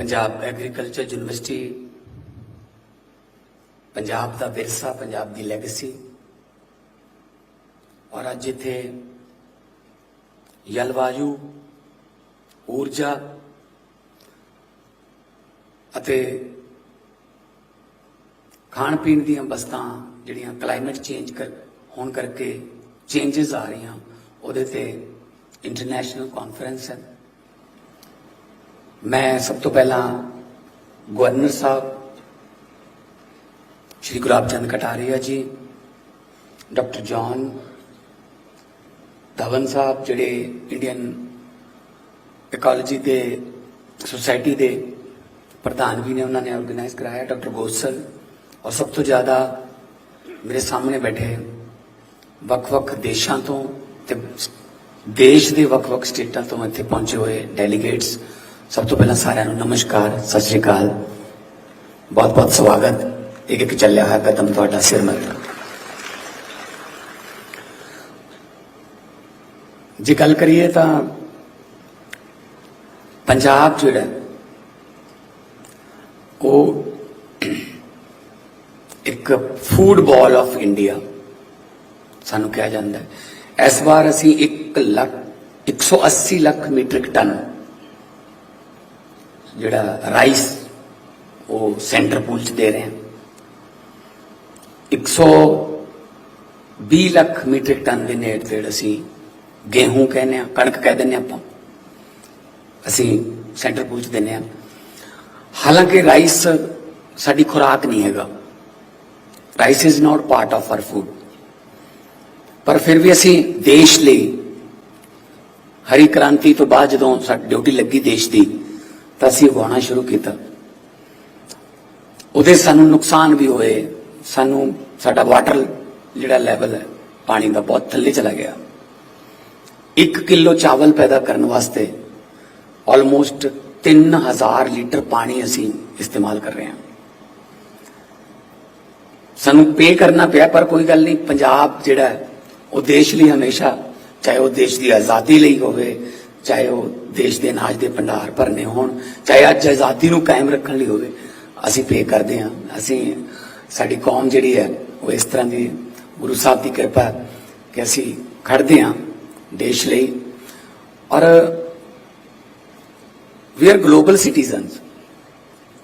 Punjab agriculture university Punjab ਦਾ ਵਿਰਸਾ, ਪੰਜਾਬ ਦੀ legacy ਔਰ ਅੱਜ ਇੱਥੇ ਜਲਵਾਯੂ, ਊਰਜਾ ਅਤੇ ਖਾਣ ਪੀਣ ਦੀਆਂ ਵਸਤਾਂ ਜਿਹੜੀਆਂ ਕਲਾਈਮੇਟ ਚੇਂਜ ਕਰ, ਹੋਣ ਕਰਕੇ ਚੇਂਜਸ ਆ ਰਹੀਆਂ, ਉਹਦੇ ਤੇ ਇੰਟਰਨੈਸ਼ਨਲ ਕਾਨਫਰੰਸ ਹੈ। ਮੈਂ ਸਭ ਤੋਂ ਪਹਿਲਾਂ ਗਵਰਨਰ ਸਾਹਿਬ, ਸ਼੍ਰੀ ਗੁਲਾਬ ਚੰਦ ਕਟਾਰੀਆ ਜੀ, ਡਾਕਟਰ ਜੌਨ ਧਵਨ ਸਾਹਿਬ, ਜਿਹੜੇ ਇੰਡੀਅਨ ਇਕੋਲੋਜੀ ਦੇ ਸੁਸਾਇਟੀ ਦੇ ਪ੍ਰਧਾਨ ਵੀ ਨੇ, ਉਹਨਾਂ ਨੇ ਆਰਗੇਨਾਈਜ਼ ਕਰਾਇਆ, ਡਾਕਟਰ ਗੋਸਲ ਔਰ ਸਭ ਤੋਂ ਜ਼ਿਆਦਾ ਮੇਰੇ ਸਾਹਮਣੇ ਬੈਠੇ ਵੱਖ-ਵੱਖ ਦੇਸ਼ਾਂ ਤੋਂ ਤੇ ਦੇਸ਼ ਦੇ ਵੱਖ-ਵੱਖ ਸਟੇਟਾਂ ਤੋਂ ਇੱਥੇ ਪਹੁੰਚੇ ਹੋਏ ਡੈਲੀਗੇਟਸ ਸਭ ਤੋਂ ਪਹਿਲਾਂ ਸਾਰਿਆਂ ਨੂੰ ਨਮਸਕਾਰ ਸਤਿ ਸ਼੍ਰੀ ਅਕਾਲ ਬਹੁਤ-ਬਹੁਤ ਸਵਾਗਤ ਇੱਕ ਇੱਕ ਚੱਲਿਆ ਹੋਇਆ ਕਦਮ ਤੁਹਾਡਾ ਸਿਰ ਮੱਥੇ ਜੇ ਗੱਲ ਕਰੀਏ ਤਾਂ ਪੰਜਾਬ ਜਿਹੜਾ ਹੈ, ਉਹ ਇੱਕ ਫੂਡ ਬਾਲ ਆਫ ਇੰਡੀਆ ਸਾਨੂੰ ਕਿਹਾ ਜਾਂਦਾ ਹੈ ਇਸ ਵਾਰ ਅਸੀਂ 1 ਲੱਖ 180 ਲੱਖ ਮੀਟ੍ਰਿਕ ਟਨ ਜਿਹੜਾ ਰਾਈਸ ਉਹ ਸੈਂਟਰ ਪੂਲ ਚ ਦੇ ਰਹੇ ਹਾਂ 120 ਲੱਖ ਮੀਟ੍ਰਿਕ ਟਨ ਦੇ ਨੇੜ ਤੇੜ ਅਸੀਂ ਗੇਹੂੰ ਕਹਿੰਦੇ ਆ ਕਣਕ ਕਹਿ ਦਿੰਦੇ ਆਪਾਂ। ਅਸੀਂ ਸੈਂਟਰ ਪੂਲ ਚ ਦਿੰਦੇ ਆ ਹਾਲਾਂਕਿ ਰਾਈਸ ਸਾਡੀ ਖੁਰਾਕ ਨਹੀਂ ਹੈਗਾ। Rice is not part of our food ਪਰ ਫਿਰ ਵੀ ਅਸੀਂ ਦੇਸ਼ ਲਈ ਹਰੀ ਕ੍ਰਾਂਤੀ ਤੋਂ ਬਾਅਦ ਜਦੋਂ ਸਾਡੀ ਡਿਊਟੀ ਲੱਗੀ ਦੇਸ਼ ਦੀ ਤਾਂ ਅਸੀਂ ਉਗਾਉਣਾ ਸ਼ੁਰੂ ਕੀਤਾ। ਉਹਦੇ ਸਾਨੂੰ ਨੁਕਸਾਨ ਵੀ ਹੋਏ। ਸਾਨੂੰ ਸਾਡਾ ਵਾਟਰ ਜਿਹੜਾ ਲੈਵਲ ਹੈ, ਪਾਣੀ ਦਾ ਬਹੁਤ ਥੱਲੇ ਚਲਾ ਗਿਆ। 1 ਕਿਲੋ ਚਾਵਲ ਪੈਦਾ ਕਰਨ ਵਾਸਤੇ ਆਲਮੋਸਟ 3000 ਲੀਟਰ ਪਾਣੀ ਅਸੀਂ ਇਸਤੇਮਾਲ ਕਰ ਰਹੇ ਹਾਂ। ਸਾਨੂੰ ਪੇ ਕਰਨਾ ਪਿਆ, ਪਰ ਕੋਈ ਗੱਲ ਨਹੀਂ, ਪੰਜਾਬ ਜਿਹੜਾ ਉਹ ਦੇਸ਼ ਲਈ ਹਮੇਸ਼ਾ, ਚਾਹੇ ਉਹ ਦੇਸ਼ ਦੀ ਆਜ਼ਾਦੀ ਲਈ ਹੋਵੇ ਚਾਹੇ ਉਹ ਦੇਸ਼ ਦੇ ਅਨਾਜ ਦੇ ਭੰਡਾਰ ਭਰਨੇ ਹੋਣ, ਚਾਹੇ ਅੱਜ ਆਜ਼ਾਦੀ ਨੂੰ ਕਾਇਮ ਰੱਖਣ ਲਈ ਹੋਵੇ, ਅਸੀਂ ਪੇ ਕਰਦੇ ਹਾਂ। ਅਸੀਂ, ਸਾਡੀ ਕੌਮ ਜਿਹੜੀ ਹੈ, ਉਹ ਇਸ ਤਰ੍ਹਾਂ ਦੀ ਗੁਰੂ ਸਾਹਿਬ ਦੀ ਕਿਰਪਾ ਕਿ ਅਸੀਂ ਖੜਦੇ ਹਾਂ ਦੇਸ਼ ਲਈ। ਔਰ we are global citizens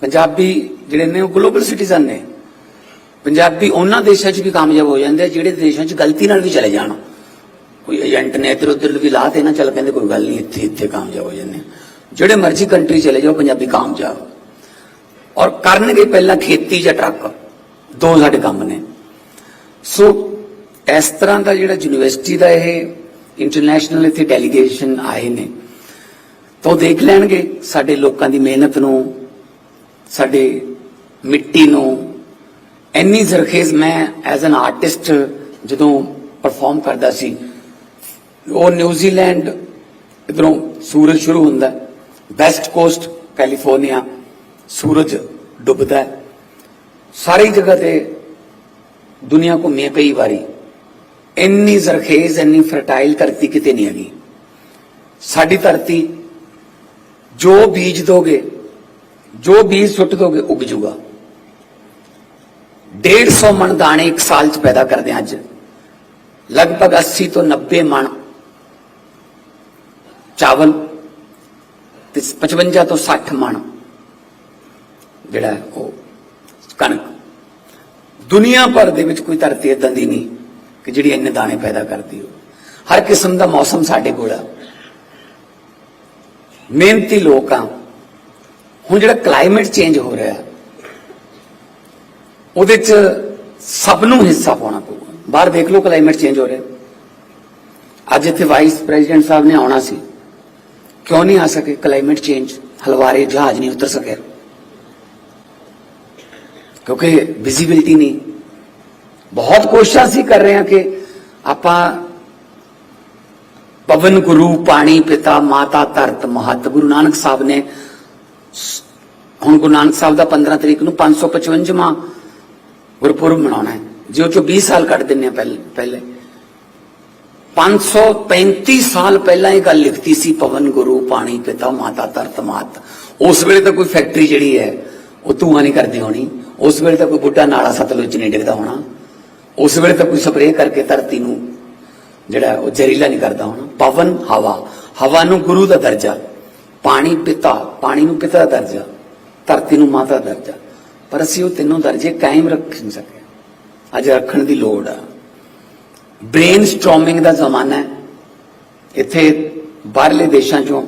Punjabi ਜਿਹੜੇ ਨੇ, ਉਹ ਗਲੋਬਲ ਸਿਟੀਜ਼ਨ ਨੇ। ਪੰਜਾਬੀ ਉਹਨਾਂ ਦੇਸ਼ਾਂ 'ਚ ਵੀ ਕਾਮਯਾਬ ਹੋ ਜਾਂਦੇ ਆ, ਜਿਹੜੇ ਦੇਸ਼ਾਂ 'ਚ ਗਲਤੀ ਨਾਲ ਵੀ ਚਲੇ ਜਾਣ। ਕੋਈ ਏਜੰਟ ਨੇ ਇੱਧਰ ਉੱਧਰ ਵੀ ਲਾ ਤੇ ਨਾ, ਚੱਲ ਕਹਿੰਦੇ ਕੋਈ ਗੱਲ ਨਹੀਂ, ਇੱਥੇ ਇੱਥੇ ਕਾਮਯਾਬ ਹੋ ਜਾਂਦੇ ਜਿਹੜੇ ਮਰਜ਼ੀ ਕੰਟਰੀ ਚਲੇ ਜਾਓ, ਪੰਜਾਬੀ ਕਾਮਯਾਬ। ਔਰ ਕਰਨਗੇ ਪਹਿਲਾਂ ਖੇਤੀ ਜਾਂ ਟਰੱਕ। ਦੋ ਸਾਡੇ ਕੰਮ ਨੇ। ਸੋ ਇਸ ਤਰ੍ਹਾਂ ਦਾ ਜਿਹੜਾ ਯੂਨੀਵਰਸਿਟੀ ਦਾ ਇਹ ਇੰਟਰਨੈਸ਼ਨਲ ਇੱਥੇ ਡੈਲੀਗੇਸ਼ਨ ਆਏ ਨੇ, ਤਾਂ ਉਹ ਦੇਖ ਲੈਣਗੇ ਸਾਡੇ ਲੋਕਾਂ ਦੀ ਮਿਹਨਤ ਨੂੰ, ਸਾਡੇ ਮਿੱਟੀ ਨੂੰ। ਇੰਨੀ ਜ਼ਰਖੇਜ਼ ਮੈਂ ਐਜ਼ ਐਨ ਆਰਟਿਸਟ ਜਦੋਂ ਪਰਫਾਰਮ ਕਰਦਾ ਸੀ ਉਹ ਨਿਊਜ਼ੀਲੈਂਡ ਇਧਰੋਂ ਸੂਰਜ ਸ਼ੁਰੂ ਹੁੰਦਾ ਵੈਸਟ ਕੋਸਟ ਕੈਲੀਫੋਰਨੀਆ ਸੂਰਜ ਡੁੱਬਦਾ ਹੈ। ਸਾਰੀ ਜਗ੍ਹਾ ਤੇ ਦੁਨੀਆ ਘੁੰਮੀ ਪਈ ਵਾਰੀ। ਇੰਨੀ ਜ਼ਰਖੇਜ਼, ਇੰਨੀ ਫਰਟਾਈਲ ਧਰਤੀ ਕਿਤੇ ਨਹੀਂ ਹੈਗੀ। ਸਾਡੀ ਧਰਤੀ ਜੋ ਬੀਜ ਦੋਗੇ, ਜੋ ਬੀਜ ਸੁੱਟ ਦੋਗੇ, ਉੱਗ ਜੂਗਾ। 150 ਮਣ ਦਾਣੇ ਇੱਕ ਸਾਲ ਚ ਪੈਦਾ ਕਰਦੇ ਹਾਂ ਅੱਜ। ਲਗਭਗ 80 ਤੋਂ 90 ਮਣ ਚਾਵਲ ਤੇ 55 ਤੋਂ 60 ਮਣ, ਜਿਹੜਾ ਉਹ ਕਣਕ। ਦੁਨੀਆ ਭਰ ਦੇ ਵਿੱਚ ਕੋਈ ਧਰਤੀ ਇਦਾਂ ਦੀ ਨਹੀਂ ਕਿ ਜਿਹੜੀ ਇੰਨੇ ਦਾਣੇ ਪੈਦਾ ਕਰਦੀ ਹੋ ਹਰ ਕਿਸਮ ਦਾ ਮੌਸਮ ਸਾਡੇ ਕੋਲ ਆ। ਮਿਹਨਤੀ ਲੋਕ ਆ। ਹੁਣ ਜਿਹੜਾ ਕਲਾਈਮੇਟ ਚੇਂਜ ਹੋ ਰਿਹਾ ਉਹਦੇ ਚ ਸਭ ਨੂੰ ਹਿੱਸਾ ਪਾਉਣਾ ਪਊਗਾ। ਬਾਹਰ ਦੇਖ ਲਓ ਕਲਾਈਮੇਟ ਚੇਂਜ ਹੋ ਰਿਹਾ। ਅੱਜ ਇੱਥੇ ਵਾਈਸ ਪ੍ਰੈਜ਼ੀਡੈਂਟ ਸਾਹਿਬ ਨੇ ਆਉਣਾ ਸੀ। ਕਿਉਂ ਨਹੀਂ ਆ ਸਕੇ ਕਲਾਈਮੇਟ ਚੇਂਜ ਹਲਵਾਰੇ ਜਹਾਜ਼ ਨਹੀਂ ਉਤਰ ਸਕਿਆ ਕਿਉਂਕਿ ਵਿਜ਼ਿਬਿਲਟੀ ਨਹੀਂ। ਬਹੁਤ ਕੋਸ਼ਿਸ਼ਾਂ ਸੀ ਕਰ ਰਹੇ ਹਾਂ ਕਿ ਆਪਾਂ ਪਵਨ ਗੁਰੂ, ਪਾਣੀ ਪਿਤਾ, ਮਾਤਾ, ਧਰਤ, ਮਹਤ, ਗੁਰੂ ਨਾਨਕ ਸਾਹਿਬ ਨੇ ਹੁਣ ਗੁਰੂ ਨਾਨਕ ਸਾਹਿਬ ਦਾ 15 ਤਰੀਕ ਨੂੰ 555ਵਾਂ ਗੁਰਪੁਰਬ ਮਨਾਉਣਾ ਹੈ। ਜੋ ਚੋਂ 20 ਸਾਲ ਕੱਢ ਦਿੰਨੇ ਆ ਪਹਿਲੇ ਪਹਿਲੇ। 535 ਸਾਲ ਪਹਿਲਾਂ ਇਹ ਗੱਲ ਲਿਖਤੀ ਸੀ ਪਵਨ ਗੁਰੂ ਪਾਣੀ ਪਿਤਾ ਮਾਤਾ ਧਰਤ ਮਾਤ। ਉਸ ਵੇਲੇ ਤਾਂ ਕੋਈ ਫੈਕਟਰੀ ਜਿਹੜੀ ਹੈ, ਉਹ ਧੂਆਂ ਨਹੀਂ ਕਰਦੀ ਹੋਣੀ। ਉਸ ਵੇਲੇ ਤਾਂ ਕੋਈ ਬੁੱਢਾ ਨਾਲਾ ਸਤਲੁਜ 'ਚ ਨਹੀਂ ਡਿੱਗਦਾ ਹੋਣਾ। ਉਸ ਵੇਲੇ ਤਾਂ ਕੋਈ ਸਪਰੇਅ ਕਰਕੇ ਧਰਤੀ ਨੂੰ ਜਿਹੜਾ ਉਹ ਜ਼ਹਿਰੀਲਾ ਨਹੀਂ ਕਰਦਾ ਹੋਣਾ। ਪਵਨ ਹਵਾ। ਹਵਾ ਨੂੰ ਗੁਰੂ ਦਾ ਦਰਜਾ। ਪਾਣੀ ਪਿਤਾ। ਪਾਣੀ ਨੂੰ ਪਿਤਾ ਦਾ ਦਰਜਾ। ਧਰਤੀ ਨੂੰ ਮਾਤਾ ਦਾ ਦਰਜਾ। ਪਰ ਅਸੀਂ ਉਹ ਤਿੰਨੋਂ ਦਰਜੇ ਕਾਇਮ ਰੱਖ ਨਹੀਂ ਸਕੇ। ਅੱਜ ਰੱਖਣ ਦੀ ਲੋੜ ਆ। ਬ੍ਰੇਨ ਸਟ੍ਰੋਮਿੰਗ ਦਾ ਜ਼ਮਾਨਾ ਹੈ। ਇੱਥੇ ਬਾਹਰਲੇ ਦੇਸ਼ਾਂ ਚੋਂ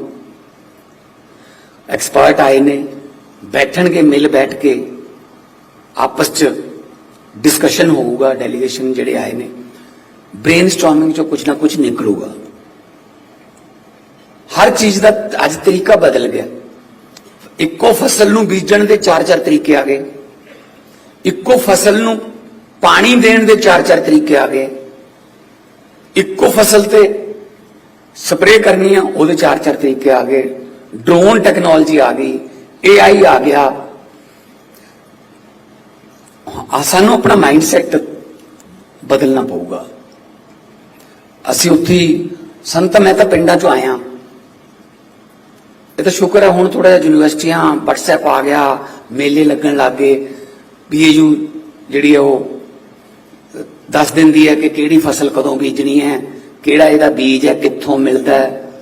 ਐਕਸਪਰਟ ਆਏ ਨੇ, ਬੈਠਣਗੇ, ਮਿਲ ਬੈਠ ਕੇ ਆਪਸ ਚ ਡਿਸਕਸ਼ਨ ਹੋਊਗਾ ਡੈਲੀਗੇਸ਼ਨ ਜਿਹੜੇ ਆਏ ਨੇ ਬ੍ਰੇਨ ਸਟ੍ਰੋਮਿੰਗ ਚੋਂ ਕੁਝ ਨਾ ਕੁਝ ਨਿਕਲੂਗਾ। ਹਰ ਚੀਜ਼ ਦਾ ਅੱਜ ਤਰੀਕਾ ਬਦਲ ਗਿਆ। ਇੱਕੋ ਫਸਲ ਨੂੰ ਬੀਜਣ ਦੇ ਚਾਰ ਚਾਰ ਤਰੀਕੇ ਆ ਗਏ। ਇੱਕੋ ਫਸਲ ਨੂੰ ਪਾਣੀ ਦੇਣ ਦੇ ਚਾਰ ਚਾਰ ਤਰੀਕੇ ਆ ਗਏ। ਇੱਕੋ ਫਸਲ ਤੇ ਸਪਰੇਅ ਕਰਨੀ ਆ, ਉਹਦੇ ਚਾਰ ਚਾਰ ਤਰੀਕੇ ਆ ਗਏ। ਡਰੋਨ ਟੈਕਨੋਲੋਜੀ ਆ ਗਈ ਏਆਈ ਆ ਗਿਆ। ਸਾਨੂੰ ਆਪਣਾ ਮਾਈਂਡਸੈਟ ਬਦਲਣਾ ਪਊਗਾ। ਅਸੀਂ ਉੱਥੇ ਹੀ- ਸੰਤ ਮੈਂ ਤਾਂ ਪਿੰਡਾਂ ਚੋਂ ਆਇਆ। ਇਹ ਤਾਂ ਸ਼ੁਕਰ ਹੈ ਹੁਣ ਥੋੜਾ ਜਿਹਾ ਯੂਨੀਵਰਸਿਟੀਆਂ, WhatsApp ਆ ਗਿਆ, ਮੇਲੇ ਲੱਗਣ ਲੱਗੇ ਬੀਏਯੂ ਜਿਹੜੀ ਹੈ ਉਹ ਦੱਸ ਦਿੰਦੀ ਹੈ ਕਿ ਕਿਹੜੀ ਫਸਲ ਕਦੋਂ ਬੀਜਣੀ ਹੈ, ਕਿਹੜਾ ਇਹਦਾ ਬੀਜ ਹੈ, ਕਿੱਥੋਂ ਮਿਲਦਾ ਹੈ,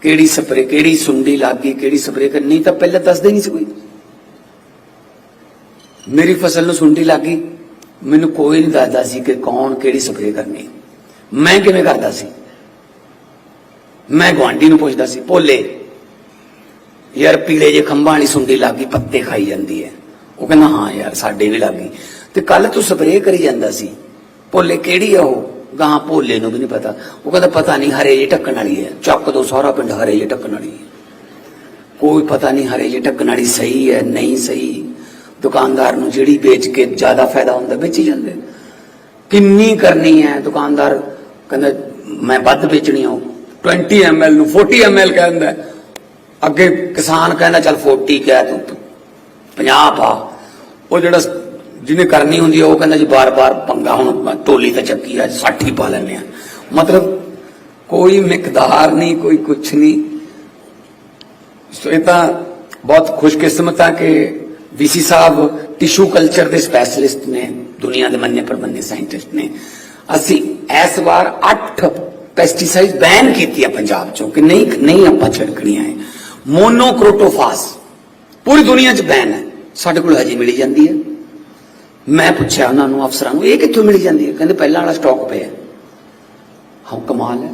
ਕਿਹੜੀ ਸਪਰੇ, ਕਿਹੜੀ ਸੁੰਡੀ ਲੱਗੀ ਕਿਹੜੀ ਸਪਰੇ ਕਰਨੀ ਤਾਂ ਪਹਿਲਾਂ ਦੱਸਦੇ ਨਹੀਂ ਸੀ ਕੋਈ। ਮੇਰੀ ਫਸਲ ਨੂੰ ਸੁੰਡੀ ਲੱਗੀ ਮੈਨੂੰ ਕੋਈ ਨਹੀਂ ਦੱਸਦਾ ਸੀ ਕਿ ਕੌਣ ਕਿਹੜੀ ਸਪਰੇ ਕਰਨੀ। ਮੈਂ ਕਿਵੇਂ ਕਰਦਾ ਸੀ? ਮੈਂ ਗਵਾਂਢੀ ਨੂੰ ਪੁੱਛਦਾ ਸੀ, ਭੋਲੇ, ਯਾਰ ਪੀਲੇ ਜੇ ਖੰਭਾਂ ਵਾਲੀ ਸੁੰਡੀ ਲੱਗੀ ਪੱਤੇ ਖਾਈ ਜਾਂਦੀ ਹੈ। ਉਹ ਕਹਿੰਦਾ, ਹਾਂ ਯਾਰ, ਸਾਡੇ ਵੀ ਲੱਗੀ ਤੇ ਕੱਲ ਤੂੰ ਸਪਰੇਅ ਕਰੀ ਜਾਂਦਾ ਸੀ। ਭੋਲੇ ਕਿਹੜੀ ਆ ਉਹ? ਗਾਂ ਭੋਲੇ ਨੂੰ ਵੀ ਨਹੀਂ ਪਤਾ। ਉਹ ਕਹਿੰਦਾ ਪਤਾ ਨਹੀਂ ਹਰੇ ਜੇ ਢੱਕਣ ਵਾਲੀ ਹੈ। ਚੱਕ ਦੋ ਸਾਰਾ ਪਿੰਡ ਹਰੇ ਜੇ ਢੱਕਣ ਵਾਲੀ ਹੈ। ਕੋਈ ਪਤਾ ਨਹੀਂ ਹਰੇ ਜੇ ਢੱਕਣ ਵਾਲੀ ਸਹੀ ਹੈ, ਨਹੀਂ ਸਹੀ। ਦੁਕਾਨਦਾਰ ਨੂੰ ਜਿਹੜੀ ਵੇਚ ਕੇ ਜ਼ਿਆਦਾ ਫਾਇਦਾ ਹੁੰਦਾ, ਵੇਚੀ ਜਾਂਦੇ। ਕਿੰਨੀ ਕਰਨੀ ਹੈ? ਦੁਕਾਨਦਾਰ ਕਹਿੰਦਾ, ਮੈਂ ਵੱਧ ਵੇਚਣੀ ਆ ਉਹ। 20 ml ਨੂੰ 40 ml ਕਹਿੰਦਾ ਅੱਗੇ ਕਿਸਾਨ ਕਹਿੰਦਾ, ਚੱਲ 40 ਕਹਿ ਤੂੰ। 50 ਪਾ। ਉਹ ਜਿਹੜਾ ਜਿਹਨੇ ਕਰਨੀ ਹੁੰਦੀ ਆ ਉਹ ਕਹਿੰਦਾ ਜੀ ਬਾਰ-ਬਾਰ ਪੰਗਾ ਹੁਣ ਟੋਲੀ ਤਾਂ ਚੱਕੀ ਆ 60 ਹੀ ਪਾ ਲੈਂਦੇ ਆ ਮਤਲਬ ਕੋਈ ਮਿਕਦਾਰ ਨਹੀਂ ਕੋਈ ਕੁਛ ਨਹੀਂ ਸੋ ਇਹ ਤਾਂ ਬਹੁਤ ਖੁਸ਼ਕਿਸਮਤ ਆ ਕਿ ਵੀਸੀ ਸਾਹਿਬ ਟਿਸ਼ੂ ਕਲਚਰ ਦੇ ਸਪੈਸ਼ਲਿਸਟ ਨੇ ਦੁਨੀਆ ਦੇ ਮੰਨੇ ਪ੍ਰਬੰਧੇ ਸਾਇੰਟਿਸਟ ਨੇ ਅਸੀਂ ਇਸ ਵਾਰ 8 ਪੈਸਟੀਸਾਈਡ ਬੈਨ ਕੀਤੀ ਆ ਪੰਜਾਬ ਚੋਂ ਕਿ ਨਹੀਂ ਨਹੀਂ ਆਪਾਂ ਛਿੜਕਣੀਆਂ ਹੈ ਮੋਨੋਕ੍ਰੋਟੋਫਾਸ ਪੂਰੀ ਦੁਨੀਆ 'ਚ ਬੈਨ ਹੈ ਸਾਡੇ ਕੋਲ ਹਜੇ ਮਿਲੀ ਜਾਂਦੀ ਹੈ ਮੈਂ ਪੁੱਛਿਆ ਉਹਨਾਂ ਨੂੰ, ਅਫਸਰਾਂ ਨੂੰ, ਇਹ ਕਿੱਥੋਂ ਮਿਲੀ ਜਾਂਦੀ ਹੈ? ਕਹਿੰਦੇ ਪਹਿਲਾਂ ਵਾਲਾ ਸਟਾਕ ਪਿਆ ਹਾਂ। ਕਮਾਲ ਹੈ।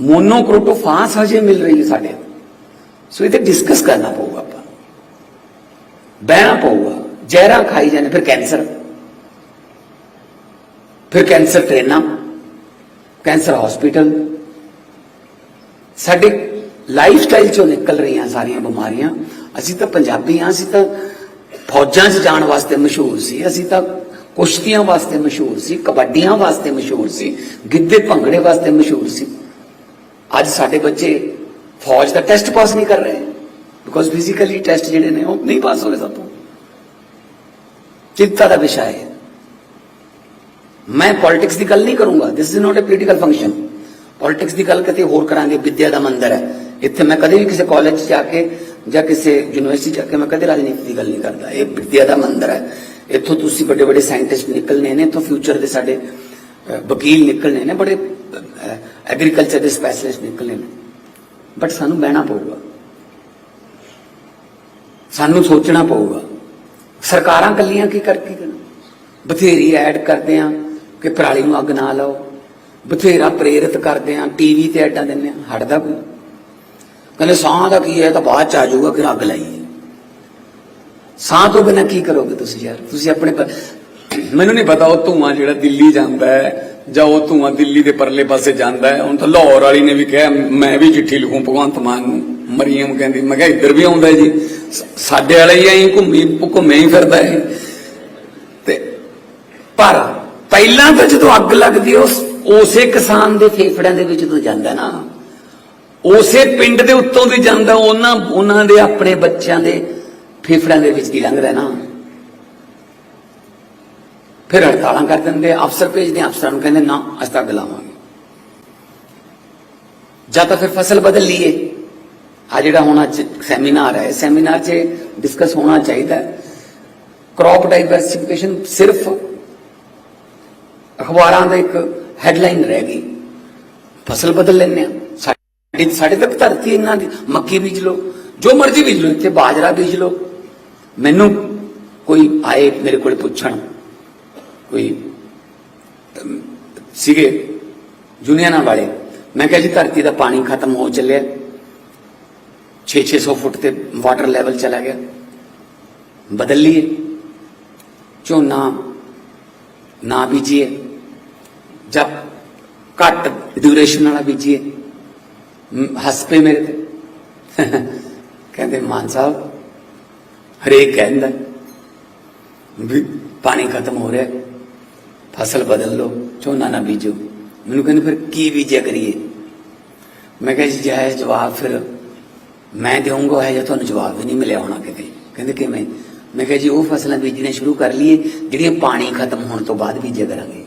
ਮੋਨੋਕ੍ਰੋਟੋਫਾਸ ਹਜੇ ਮਿਲ ਰਹੀ ਹੈ ਸਾਡੇ ਸੋ ਇਹ ਤੇ ਡਿਸਕਸ ਕਰਨਾ ਪਊਗਾ ਆਪਾਂ। ਬਹਿਣਾ ਪਊਗਾ। ਜ਼ਹਿਰਾਂ ਖਾਈ ਜਾਂਦੇ, ਫਿਰ ਕੈਂਸਰ। ਫਿਰ ਕੈਂਸਰ ਟ੍ਰੇਨਾਂ। ਕੈਂਸਰ ਹਸਪੀਟਲ ਸਾਡੇ ਲਾਈਫ ਸਟਾਈਲ ਚੋਂ ਨਿਕਲ ਰਹੀਆਂ ਸਾਰੀਆਂ ਬਿਮਾਰੀਆਂ। ਅਸੀਂ ਤਾਂ ਪੰਜਾਬੀ ਹਾਂ, ਅਸੀਂ ਤਾਂ ਫੌਜਾਂ 'ਚ ਜਾਣ ਵਾਸਤੇ ਮਸ਼ਹੂਰ ਸੀ। ਅਸੀਂ ਤਾਂ ਕੁਸ਼ਤੀਆਂ ਵਾਸਤੇ ਮਸ਼ਹੂਰ ਸੀ, ਕਬੱਡੀਆਂ ਵਾਸਤੇ ਮਸ਼ਹੂਰ ਸੀ, ਗਿੱਧੇ ਭੰਗੜੇ ਵਾਸਤੇ ਮਸ਼ਹੂਰ ਸੀ। ਅੱਜ ਸਾਡੇ ਬੱਚੇ ਫੌਜ ਦਾ ਟੈਸਟ ਪਾਸ ਨਹੀਂ ਕਰ ਰਹੇ ਬਿਕੋਜ਼ ਫਿਜ਼ੀਕਲੀ ਟੈਸਟ ਜਿਹੜੇ ਨੇ ਉਹ ਨਹੀਂ ਪਾਸ ਹੋ ਰਹੇ ਸਭ ਤੋਂ ਚਿੰਤਾ ਦਾ ਵਿਸ਼ਾ ਹੈ। ਮੈਂ ਪੋਲਿਟਿਕਸ ਦੀ ਗੱਲ ਨਹੀਂ ਕਰੂੰਗਾ। This is not a political function politics ਦੀ ਗੱਲ ਕਿਤੇ ਹੋਰ ਕਰਾਂਗੇ। ਵਿਦਿਆ ਦਾ ਮੰਦਰ ਹੈ। ਇੱਥੇ ਮੈਂ ਕਦੇ ਵੀ ਕਿਸੇ ਕਾਲਜ 'ਚ ਜਾ ਕੇ ਜਾਂ ਕਿਸੇ ਯੂਨੀਵਰਸਿਟੀ ਜਾ ਕੇ ਮੈਂ ਕਦੇ ਰਾਜਨੀਤੀ ਦੀ ਗੱਲ ਨਹੀਂ ਕਰਦਾ। ਇਹ ਵਿਦਿਆ ਦਾ ਮੰਦਰ ਹੈ। ਇੱਥੋਂ ਤੁਸੀਂ ਵੱਡੇ ਵੱਡੇ ਸਾਇੰਟਿਸਟ ਨਿਕਲਨੇ ਨੇ, ਇੱਥੋਂ ਫਿਊਚਰ ਦੇ ਸਾਡੇ ਵਕੀਲ ਨਿਕਲਨੇ ਨੇ, ਬੜੇ ਐਗਰੀਕਲਚਰ ਦੇ ਸਪੈਸ਼ਲਿਸਟ ਨਿਕਲਨੇ ਨੇ। ਬਟ ਸਾਨੂੰ ਬਹਿਣਾ ਪਊਗਾ। ਸਾਨੂੰ ਸੋਚਣਾ ਪਊਗਾ। ਸਰਕਾਰਾਂ ਕੱਲੀਆਂ ਕੀ ਕਰਕੇ ਕਰਨ? ਬਥੇਰੀ ਐਡ ਕਰਦੇ ਆ ਕਿ ਪਰਾਲੀ ਨੂੰ ਅੱਗ ਨਾ ਲਾਓ। ਬਥੇਰਾ ਪ੍ਰੇਰਿਤ ਕਰਦੇ ਆ। ਟੀਵੀ ਤੇ ਐਡਾਂ ਦਿੰਦੇ ਆ। ਹਟਦਾ ਕੋਈ? ਕਹਿੰਦੇ ਸਾਹ ਦਾ ਕੀ ਹੈ? ਤਾਂ ਬਾਅਦ ਚ ਆ ਜਾਊਗਾ ਕਿ ਅੱਗ ਲਾਈਏ ਸਾਹ ਤੋਂ ਬਿਨਾਂ ਕੀ ਕਰੋਗੇ ਤੁਸੀਂ ਯਾਰ? ਤੁਸੀਂ ਆਪਣੇ ਮੈਨੂੰ ਨਹੀਂ ਪਤਾ ਉਹ ਧੂਆਂ ਜਿਹੜਾ ਦਿੱਲੀ ਜਾਂਦਾ ਹੈ ਜਾਂ ਉਹ ਧੂਆਂ ਦਿੱਲੀ ਦੇ ਪਰਲੇ ਪਾਸੇ ਜਾਂਦਾ ਹੈ। ਹੁਣ ਤਾਂ ਲਾਹੌਰ ਵਾਲੀ ਨੇ ਵੀ ਕਿਹਾ ਮੈਂ ਵੀ ਚਿੱਠੀ ਲਿਖੂੰ ਭਗਵੰਤ ਮਾਨ ਨੂੰ ਮਰੀਮ ਕਹਿੰਦੀ ਮੈਂ ਕਿਹਾ ਇੱਧਰ ਵੀ ਆਉਂਦਾ ਜੀ। ਸਾਡੇ ਵਾਲੇ ਹੀ ਐਂ ਘੁੰਮੀ ਘੁੰਮੇ ਹੀ ਫਿਰਦਾ ਹੈ। ਤੇ ਪਰ ਪਹਿਲਾਂ ਤਾਂ ਜਦੋਂ ਅੱਗ ਲੱਗਦੀ ਹੈ, ਉਸ ਉਸੇ ਕਿਸਾਨ ਦੇ ਫੇਫੜਿਆਂ ਦੇ ਵਿੱਚ ਤੋਂ ਜਾਂਦਾ ਨਾ ਉਸੇ ਪਿੰਡ ਦੇ ਉੱਤੋਂ ਦੀ ਜਾਂਦਾ, ਉਹਨਾਂ ਉਹਨਾਂ ਦੇ, ਆਪਣੇ ਬੱਚਿਆਂ ਦੇ ਫੇਫੜਿਆਂ ਦੇ ਵਿੱਚ ਦੀ ਲੰਘਦਾ ਨਾ ਫਿਰ ਹੜਤਾਲਾਂ ਕਰ ਦਿੰਦੇ, ਅਫਸਰ ਭੇਜਦੇ, ਅਫਸਰਾਂ ਨੂੰ ਕਹਿੰਦੇ, ਨਾ, ਅਸੀਂ ਤਾਂ ਜਾਂ ਤਾਂ ਫਿਰ ਫਸਲ ਬਦਲ ਲਈਏ। ਆ ਜਿਹੜਾ ਹੁਣ ਅੱਜ ਸੈਮੀਨਾਰ ਹੈ, ਸੈਮੀਨਾਰ 'ਚ ਡਿਸਕਸ ਹੋਣਾ ਚਾਹੀਦਾ ਹੈ। ਕ੍ਰੌਪ ਡਾਈਵਰਸਿਫਿਕੇਸ਼ਨ ਸਿਰਫ ਅਖਬਾਰਾਂ ਦਾ ਇੱਕ ਹੈਡਲਾਈਨ ਰਹਿ ਗਈ। ਫਸਲ ਬਦਲ ਲੈਂਦੇ ਆ ਸਾਡੇ ਸਾਡੇ ਤੱਕ ਧਰਤੀ ਇਹਨਾਂ ਦੀ। ਮੱਕੀ ਬੀਜ ਲਓ, ਜੋ ਮਰਜ਼ੀ ਬੀਜ ਲਓ, ਇੱਥੇ ਬਾਜਰਾ ਬੀਜ ਲਓ। ਮੈਨੂੰ ਕੋਈ ਆਏ ਮੇਰੇ ਕੋਲ ਪੁੱਛਣ, ਕੋਈ ਸੀਗੇ ਯੂਨੀਅਨਾਂ ਵਾਲੇ, ਮੈਂ ਕਿਹਾ ਜੀ ਧਰਤੀ ਦਾ ਪਾਣੀ ਖਤਮ ਹੋ ਚੱਲਿਆ। 6-600 ਫੁੱਟ ਤੇ ਵਾਟਰ ਲੈਵਲ ਚਲਾ ਗਿਆ। ਬਦਲ ਲਈਏ। ਝੋਨਾ ਨਾ ਬੀਜੀਏ। ਜਬ ਘੱਟ ਡਿਊਰੇਸ਼ਨ ਵਾਲਾ ਬੀਜੀਏ। ਹੱਸ ਪਏ ਮੇਰੇ ਤੇ। ਕਹਿੰਦੇ, ਮਾਨ ਸਾਹਿਬ, ਹਰੇਕ ਕਹਿੰਦਾ ਵੀ ਪਾਣੀ ਖਤਮ ਹੋ ਰਿਹਾ, ਫਸਲ ਬਦਲ ਲਓ, ਝੋਨਾ ਨਾ ਬੀਜੋ। ਮੈਨੂੰ ਕਹਿੰਦੇ, ਫਿਰ ਕੀ ਬੀਜਿਆ ਕਰੀਏ? ਮੈਂ ਕਿਹਾ ਜੀ ਜਾਇਜ਼ ਜਵਾਬ ਫਿਰ ਮੈਂ ਦੇਵਾਂਗਾ ਹੈ ਜਾਂ ਤੁਹਾਨੂੰ ਜਵਾਬ ਵੀ ਨਹੀਂ ਮਿਲਿਆ ਹੋਣਾ ਕਿਤੇ। ਕਹਿੰਦੇ, ਕਿਵੇਂ? ਮੈਂ ਕਿਹਾ ਜੀ, ਉਹ ਫਸਲਾਂ ਬੀਜਣੀਆਂ ਸ਼ੁਰੂ ਕਰ ਲਈਏ, ਜਿਹੜੀਆਂ ਪਾਣੀ ਖਤਮ ਹੋਣ ਤੋਂ ਬਾਅਦ ਬੀਜਿਆ ਕਰਾਂਗੇ।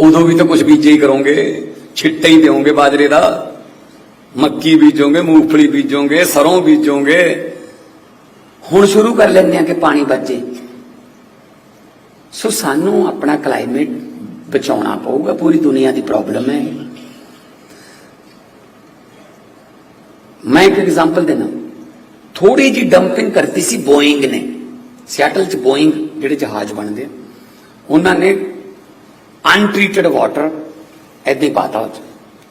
ਉਦੋਂ ਵੀ ਤਾਂ ਕੁਝ ਬੀਜੇ ਹੀ ਕਰੋਗੇ, ਛਿੱਟੇ ਹੀ ਦਿਓਗੇ ਬਾਜਰੇ ਦਾ। ਮੱਕੀ ਬੀਜੋਗੇ ਮੂੰਗਫਲੀ ਬੀਜੋਗੇ ਸਰੋਂ ਬੀਜੋਗੇ। ਹੁਣ ਸ਼ੁਰੂ ਕਰ ਲੈਂਦੇ ਆ ਕਿ ਪਾਣੀ ਬਚੇ। ਸੋ ਸਾਨੂੰ ਆਪਣਾ ਕਲਾਈਮੇਟ ਬਚਾਉਣਾ ਪਊਗਾ ਪੂਰੀ ਦੁਨੀਆ ਦੀ ਪ੍ਰੋਬਲਮ ਹੈ ਮੈਂ ਇੱਕ ਐਗਜ਼ਾਮਪਲ ਦੇਣਾ ਥੋੜੀ ਜੀ ਡੰਪਿੰਗ ਕਰਤੀ ਸੀ ਬੋਇੰਗ ਨੇ। ਸਿਆਟਲ ਚ ਬੋਇੰਗ ਜਿਹੜੇ ਜਹਾਜ਼ ਬਣਦੇ ਉਹਨਾਂ ਨੇ ਅਨਟ੍ਰੀਟਡ ਵਾਟਰ ਐਦਾਂ ਹੀ ਪਾਤਾ 'ਚ,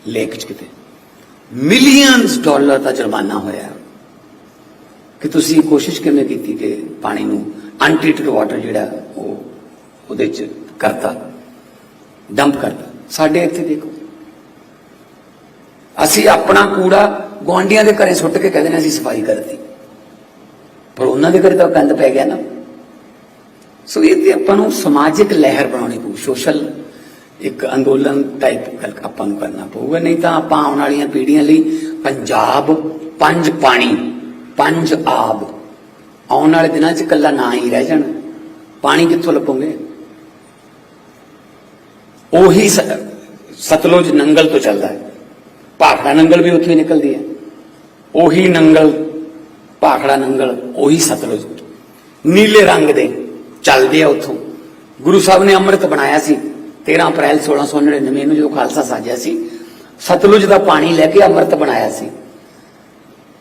ਲੇਕ ਚ ਕਿਤੇ। ਮਿਲੀਅਨਸ ਡਾਲਰ ਦਾ ਜੁਰਮਾਨਾ ਹੋਇਆ ਕਿ ਤੁਸੀਂ ਕੋਸ਼ਿਸ਼ ਕਿਵੇਂ ਕੀਤੀ ਕਿ ਪਾਣੀ ਨੂੰ ਅਨਟ੍ਰੀਟਡ ਵਾਟਰ ਜਿਹੜਾ ਉਹ ਉਹਦੇ ਚ ਕਰਤਾ ਡੰਪ ਕਰਤਾ? ਸਾਡੇ ਇੱਥੇ ਦੇਖੋ। ਅਸੀਂ ਆਪਣਾ ਕੂੜਾ ਗੁਆਂਢੀਆਂ ਦੇ ਘਰੇ ਸੁੱਟ ਕੇ ਕਹਿੰਦੇ ਨੇ ਅਸੀਂ ਸਫ਼ਾਈ ਕਰਤੀ। ਪਰ ਉਹਨਾਂ ਦੇ ਘਰੇ ਤਾਂ ਗੰਦ ਪੈ ਗਿਆ ਨਾ। ਸੋ ਇਹ ਤੇ ਆਪਾਂ ਨੂੰ ਸਮਾਜਿਕ ਲਹਿਰ ਬਣਾਉਣੀ ਪਊ, ਸੋਸ਼ਲ ਇੱਕ ਅੰਦੋਲਨ ਟਾਈਪ ਗੱਲ ਆਪਾਂ ਨੂੰ ਕਰਨਾ ਪਊਗਾ। ਨਹੀਂ ਤਾਂ ਆਪਾਂ ਆਉਣ ਵਾਲੀਆਂ ਪੀੜ੍ਹੀਆਂ ਲਈ ਪੰਜਾਬ ਪੰਜ ਪਾਣੀ, ਪੰਜ ਆਬ। ਆਉਣ ਵਾਲੇ ਦਿਨਾਂ 'ਚ ਕੱਲਾ ਨਾ ਹੀ ਰਹਿ ਜਾਣ। ਪਾਣੀ ਕਿੱਥੋਂ ਲੱਭੋਗੇ? ਉਹੀ ਸ- ਸਤਲੁਜ ਨੰਗਲ ਤੋਂ ਚੱਲਦਾ ਹੈ। ਭਾਖੜਾ ਨੰਗਲ ਵੀ ਉੱਥੋਂ ਹੀ ਨਿਕਲਦੀ ਹੈ। ਉਹੀ ਨੰਗਲ, ਭਾਖੜਾ ਨੰਗਲ, ਉਹੀ ਸਤਲੁਜ। ਨੀਲੇ ਰੰਗ ਦੇ ਚੱਲਦੇ ਆ ਉੱਥੋਂ। ਗੁਰੂ ਸਾਹਿਬ ਨੇ ਅੰਮ੍ਰਿਤ ਬਣਾਇਆ ਸੀ। 13 ਅਪ੍ਰੈਲ 1699 ਨੂੰ ਜਦੋਂ ਖਾਲਸਾ ਸਾਜਿਆ ਸੀ, ਸਤਲੁਜ ਦਾ ਪਾਣੀ ਲੈ ਕੇ ਅੰਮ੍ਰਿਤ ਬਣਾਇਆ ਸੀ।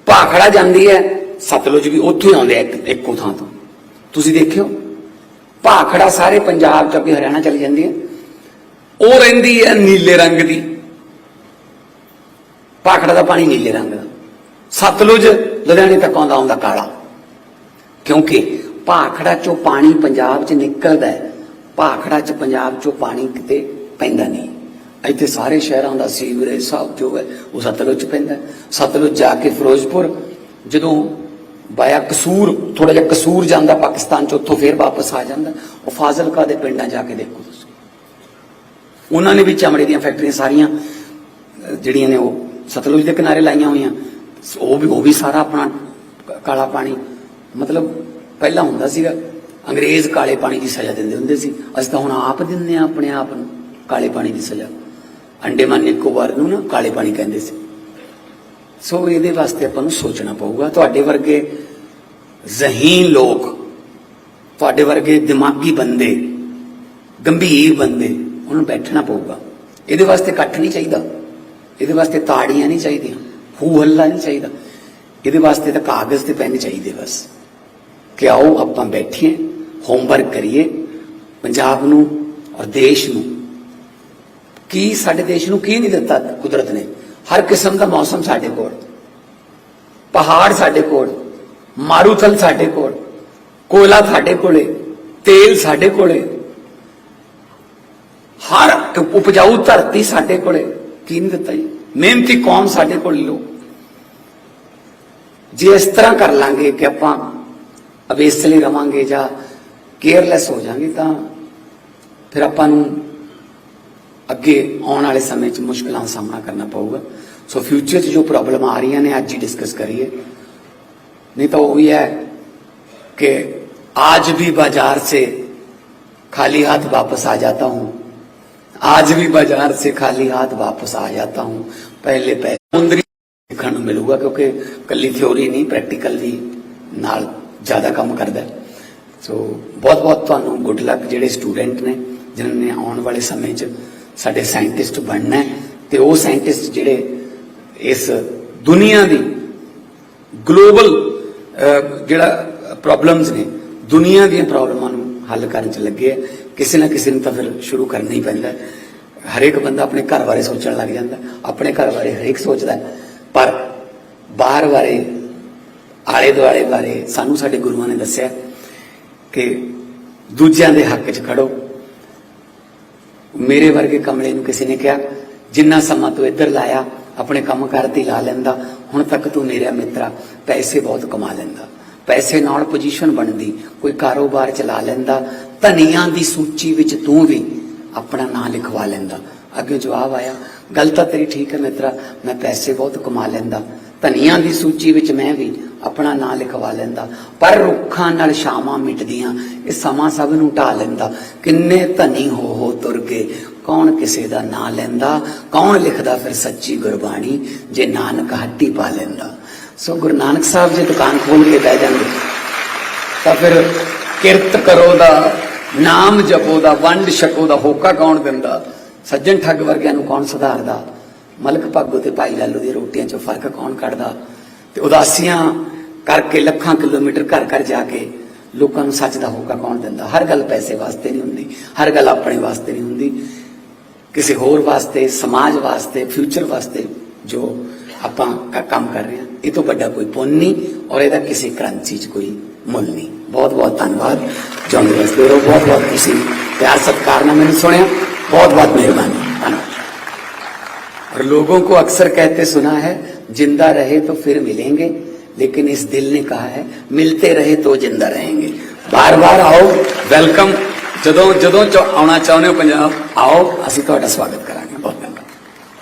ਭਾਖੜਾ ਜਾਂਦੀ ਹੈ, ਸਤਲੁਜ ਵੀ ਉੱਥੋਂ ਹੀ ਆਉਂਦੇ ਆ ਇੱਕ, ਇੱਕੋ ਥਾਂ ਤੋਂ। ਤੁਸੀਂ ਦੇਖਿਓ, ਭਾਖੜਾ ਸਾਰੇ ਪੰਜਾਬ ਚ ਅੱਗੇ ਹਰਿਆਣਾ ਚਲੀ ਜਾਂਦੀ ਹੈ। ਉਹ ਰਹਿੰਦੀ ਹੈ ਨੀਲੇ ਰੰਗ ਦੀ। ਭਾਖੜਾ ਦਾ ਪਾਣੀ ਨੀਲੇ ਰੰਗ ਦਾ। ਸਤਲੁਜ ਲੁਧਿਆਣੇ ਤੱਕ ਆਉਂਦਾ ਆਉਂਦਾ ਕਾਲਾ। ਕਿਉਂਕਿ ਭਾਖੜਾ ਚੋਂ ਪਾਣੀ ਪੰਜਾਬ 'ਚ ਨਿਕਲਦਾ ਹੈ। ਭਾਖੜਾ 'ਚ ਪੰਜਾਬ 'ਚੋਂ ਪਾਣੀ ਕਿਤੇ ਪੈਂਦਾ ਨਹੀਂ। ਇੱਥੇ ਸਾਰੇ ਸ਼ਹਿਰਾਂ ਦਾ ਸੀਵਰੇਜ ਸਭ ਜੋ ਹੈ, ਉਹ ਸਤਲੁਜ 'ਚ ਪੈਂਦਾ। ਸਤਲੁਜ ਜਾ ਕੇ ਫਿਰੋਜ਼ਪੁਰ, ਜਦੋਂ ਬਾਇਆ ਕਸੂਰ ਥੋੜਾ ਜਿਹਾ ਕਸੂਰ ਜਾਂਦਾ ਪਾਕਿਸਤਾਨ 'ਚ, ਉੱਥੋਂ ਫੇਰ ਵਾਪਸ ਆ ਜਾਂਦਾ। ਉਹ ਫਾਜ਼ਿਲਕਾ ਦੇ ਪਿੰਡਾਂ ਜਾ ਕੇ ਦੇਖੋ ਤੁਸੀਂ। ਉਹਨਾਂ ਨੇ ਵੀ ਚਮੜੇ ਦੀਆਂ ਫੈਕਟਰੀਆਂ ਸਾਰੀਆਂ ਜਿਹੜੀਆਂ ਨੇ ਉਹ ਸਤਲੁਜ ਦੇ ਕਿਨਾਰੇ ਲਾਈਆਂ ਹੋਈਆਂ। ਉਹ ਵੀ ਉਹ ਵੀ ਸਾਰਾ ਆਪਣਾ ਕਾਲਾ ਪਾਣੀ। ਮਤਲਬ ਪਹਿਲਾਂ ਹੁੰਦਾ ਸੀਗਾ ਅੰਗਰੇਜ਼ ਕਾਲੇ ਪਾਣੀ ਦੀ ਸਜ਼ਾ ਦਿੰਦੇ ਹੁੰਦੇ ਸੀ। ਅਸੀਂ ਤਾਂ ਹੁਣ ਆਪ ਦਿੰਦੇ ਆ ਆਪਣੇ ਆਪ ਨੂੰ ਕਾਲੇ ਪਾਣੀ ਦੀ ਸਜ਼ਾ। ਅੰਡੇਮਾਨ ਨਿਕੋਬਾਰ ਨੂੰ ਨਾ ਕਾਲੇ ਪਾਣੀ ਕਹਿੰਦੇ ਸੀ। ਸੋ ਇਹਦੇ ਵਾਸਤੇ ਆਪਾਂ ਨੂੰ ਸੋਚਣਾ ਪਊਗਾ, ਤੁਹਾਡੇ ਵਰਗੇ ਜ਼ਹੀਨ ਲੋਕ, ਤੁਹਾਡੇ ਵਰਗੇ ਦਿਮਾਗੀ ਬੰਦੇ, ਗੰਭੀਰ ਬੰਦੇ, ਉਹਨਾਂ ਨੂੰ ਬੈਠਣਾ ਪਊਗਾ। ਇਹਦੇ ਵਾਸਤੇ ਇਕੱਠ ਨਹੀਂ ਚਾਹੀਦਾ। ਇਹਦੇ ਵਾਸਤੇ ਤਾੜੀਆਂ ਨਹੀਂ ਚਾਹੀਦੀਆਂ ਹੂ ਹੱਲਾ ਨਹੀਂ ਚਾਹੀਦਾ। ਇਹਦੇ ਵਾਸਤੇ ਤਾਂ ਕਾਗਜ਼ ਤੇ ਪੈਨ ਚਾਹੀਦੇ ਬਸ। ਕਿ ਆਓ ਆਪਾਂ ਬੈਠੀਏ। ਹੋਮਵਰਕ ਕਰੀਏ ਪੰਜਾਬ ਨੂੰ ਔਰ ਦੇਸ਼ ਨੂੰ। ਕੀ ਸਾਡੇ ਦੇਸ਼ ਨੂੰ ਕੀ ਨਹੀਂ ਦਿੱਤਾ ਕੁਦਰਤ ਨੇ? ਹਰ ਕਿਸਮ ਦਾ ਮੌਸਮ ਸਾਡੇ ਕੋਲ। ਪਹਾੜ ਸਾਡੇ ਕੋਲ, ਮਾਰੂਥਲ ਸਾਡੇ ਕੋਲ, ਕੋਲਾ ਸਾਡੇ ਕੋਲੇ, ਤੇਲ ਸਾਡੇ ਕੋਲੇ। ਹਰ ਉਪਜਾਊ ਧਰਤੀ ਸਾਡੇ ਕੋਲੇ। ਕੀ ਨਹੀਂ ਦਿੱਤਾ ਜੀ? ਮਿਹਨਤੀ ਕੌਮ ਸਾਡੇ ਕੋਲ ਲੋ ਜੇ ਇਸ ਤਰ੍ਹਾਂ ਕਰ ਲਾਂਗੇ ਕਿ ਆਪਾਂ ਅਵੇਸਲੇ ਰਵਾਂਗੇ ਜਾਂ ਕੇਅਰਲੈਸ ਹੋ ਜਾਾਂਗੇ ਤਾਂ ਫਿਰ ਆਪਾਂ ਨੂੰ ਅੱਗੇ ਆਉਣ ਵਾਲੇ ਸਮੇਂ 'ਚ ਮੁਸ਼ਕਲਾਂ ਦਾ ਸਾਹਮਣਾ ਕਰਨਾ ਪਊਗਾ ਸੋ ਫਿਊਚਰ 'ਚ ਜੋ ਪ੍ਰੋਬਲਮ ਆ ਰਹੀਆਂ ਨੇ ਅੱਜ ਹੀ ਡਿਸਕਸ ਕਰੀਏ नहीं तो वो ये है कि आज भी बाजार से खाली हाथ वापस आ जाता हूँ आज भी बाजार से खाली हाथ वापस आ जाता हूँ पहले पहले मुंदरी देखण ਤੁਹਾਨੂੰ ਮਿਲੂਗਾ ਕਿਉਂਕਿ ਕੱਲੀ ਥਿਉਰੀ ਨਹੀਂ ਪ੍ਰੈਕਟੀਕਲ ਵੀ ਨਾਲ ਜ਼ਿਆਦਾ ਕੰਮ ਕਰਦਾ ਹੈ। ਸੋ ਬਹੁਤ ਬਹੁਤ ਤੁਹਾਨੂੰ ਗੁੱਡ ਲੱਕ ਜਿਹੜੇ ਸਟੂਡੈਂਟ ਨੇ, ਜਿਨ੍ਹਾਂ ਨੇ ਆਉਣ ਵਾਲੇ ਸਮੇਂ 'ਚ ਸਾਡੇ ਸਾਇੰਟਿਸਟ ਬਣਨਾ ਹੈ ਤੇ ਉਹ ਸਾਇੰਟਿਸਟ ਜਿਹੜੇ ਇਸ ਦੁਨੀਆ ਦੀ ਗਲੋਬਲ ਜਿਹੜਾ ਪ੍ਰੋਬਲਮਸ ਨੇ, ਦੁਨੀਆ ਦੀਆਂ ਪ੍ਰੋਬਲਮਾਂ ਨੂੰ ਹੱਲ ਕਰਨ 'ਚ ਲੱਗੇ ਆ। ਕਿਸੇ ਨਾ ਕਿਸੇ ਨੂੰ ਤਾਂ ਫਿਰ ਸ਼ੁਰੂ ਕਰਨਾ ਹੀ ਪੈਂਦਾ ਹਰੇਕ ਬੰਦਾ ਆਪਣੇ ਘਰ ਬਾਰੇ ਸੋਚਣ ਲੱਗ ਜਾਂਦਾ ਆਪਣੇ ਘਰ ਬਾਰੇ ਹਰੇਕ ਸੋਚਦਾ ਪਰ ਬਾਹਰ ਬਾਰੇ ਆਲੇ ਦੁਆਲੇ ਬਾਰੇ ਸਾਨੂੰ ਸਾਡੇ ਗੁਰੂਆਂ ਨੇ ਦੱਸਿਆ ਕਿ ਦੂਜਿਆਂ ਦੇ ਹੱਕ 'ਚ ਖੜੋ। ਮੇਰੇ ਵਰਗੇ ਕਮਲੇ ਨੂੰ ਕਿਸੇ ਨੇ ਕਿਹਾ, ਜਿੰਨਾ ਸਮਾਂ ਤੂੰ ਇੱਧਰ ਲਾਇਆ, ਆਪਣੇ ਕੰਮ ਕਰਤੇ ਲਾ ਲੈਂਦਾ, ਹੁਣ ਤੱਕ ਤੂੰ ਮੇਰਾ ਮਿੱਤਰਾ। ਪੈਸੇ ਬਹੁਤ ਕਮਾ ਲੈਂਦਾ। ਪੈਸੇ ਨਾਲ ਪੋਜੀਸ਼ਨ ਬਣਦੀ, ਕੋਈ ਕਾਰੋਬਾਰ ਚਲਾ ਲੈਂਦਾ। ਧਨੀਆਂ ਦੀ ਸੂਚੀ ਵਿੱਚ ਤੂੰ ਵੀ ਆਪਣਾ ਨਾਂ ਲਿਖਵਾ ਲੈਂਦਾ। ਅੱਗੇ ਜਵਾਬ ਆਇਆ, ਗੱਲ ਤਾਂ ਤੇਰੀ ਠੀਕ ਹੈ ਮਿੱਤਰਾ, ਮੈਂ ਪੈਸੇ ਬਹੁਤ ਕਮਾ ਲੈਂਦਾ। ਧਨੀਆਂ ਦੀ ਸੂਚੀ ਵਿੱਚ ਮੈਂ ਵੀ ਆਪਣਾ ਨਾਂ ਲਿਖਵਾ ਲੈਂਦਾ। ਪਰ ਰੁੱਖਾਂ ਨਾਲ ਛਾਵਾਂ ਮਿਟਦੀਆਂ, ਇਹ ਸਮਾਂ ਸਭ ਨੂੰ ਢਾ ਲੈਂਦਾ। ਕਿੰਨੇ ਧਨੀ ਹੋ ਹੋ ਤੁਰ ਗਏ, ਕੌਣ ਕਿਸੇ ਦਾ ਨਾਂ ਲੈਂਦਾ? ਕੌਣ ਲਿਖਦਾ ਫਿਰ ਸੱਚੀ ਗੁਰਬਾਣੀ, ਜੇ ਨਾਨਕ ਹੱਟੀ ਪਾ ਲੈਂਦਾ? ਸੋ ਗੁਰੂ ਨਾਨਕ ਸਾਹਿਬ ਜੇ ਦੁਕਾਨ ਖੋਲ ਕੇ ਬਹਿ ਜਾਂਦੇ। ਤਾਂ ਫਿਰ ਕਿਰਤ ਕਰੋ ਦਾ, ਨਾਮ ਜਪੋ ਦਾ, ਵੰਡ ਛਕੋ ਦਾ, ਹੋਕਾ ਕੌਣ ਦਿੰਦਾ? ਸੱਜਣ ਠੱਗ ਵਰਗਿਆਂ ਨੂੰ ਕੌਣ ਸੁਧਾਰਦਾ? ਮਲਕ ਭਾਗੋ ਤੇ ਭਾਈ ਲਾਲੂ ਦੀ ਰੋਟੀਆਂ 'ਚ ਫ਼ਰਕ ਕੌਣ ਕੱਢਦਾ? ਤੇ ਉਦਾਸੀਆਂ ਕਰਕੇ ਲੱਖਾਂ ਕਿਲੋਮੀਟਰ ਘਰ ਘਰ ਜਾ ਕੇ ਲੋਕਾਂ ਨੂੰ ਸੱਚ ਦਾ ਹੋਕਾ ਕੌਣ ਦਿੰਦਾ ਹਰ ਗੱਲ ਪੈਸੇ ਵਾਸਤੇ ਨਹੀਂ ਹੁੰਦੀ ਹਰ ਗੱਲ ਆਪਣੇ ਵਾਸਤੇ ਨਹੀਂ ਹੁੰਦੀ ਕਿਸੇ ਹੋਰ ਵਾਸਤੇ ਸਮਾਜ ਵਾਸਤੇ ਫਿਊਚਰ ਵਾਸਤੇ ਜੋ ਆਪਾਂ ਕ- ਕੰਮ ਕਰ ਰਹੇ ਹਾਂ ਇਹ ਤੋਂ ਵੱਡਾ ਕੋਈ ਪੁੰਨ ਨਹੀਂ ਔਰ ਇਹਦਾ ਕਿਸੇ ਕਰੰਸੀ 'ਚ ਕੋਈ ਮੁੱਲ ਨਹੀਂ ਬਹੁਤ ਬਹੁਤ ਧੰਨਵਾਦ ਜੰਗ ਵਸਦੇ ਰਹੋ ਬਹੁਤ ਬਹੁਤ ਤੁਸੀਂ ਪਿਆਰ ਸਤਿਕਾਰ ਨਾਲ ਮੈਨੂੰ ਸੁਣਿਆ ਬਹੁਤ ਬਹੁਤ ਮਿਹਰਬਾਨੀ ਧੰਨਵਾਦ और लोगों को अक्सर कहते सुना है زندہ رہے تو پھر ملیں گے۔ لیکن اس دل نے کہا ہے، ملتے رہے تو زندہ رہیں گے۔ بار بار آؤ ویلکم ਜਦੋਂ ਜਦੋਂ ਆਉਣਾ ਚਾਹੁੰਦੇ ਹੋ ਪੰਜਾਬ ਆਓ ਅਸੀਂ ਤੁਹਾਡਾ ਸਵਾਗਤ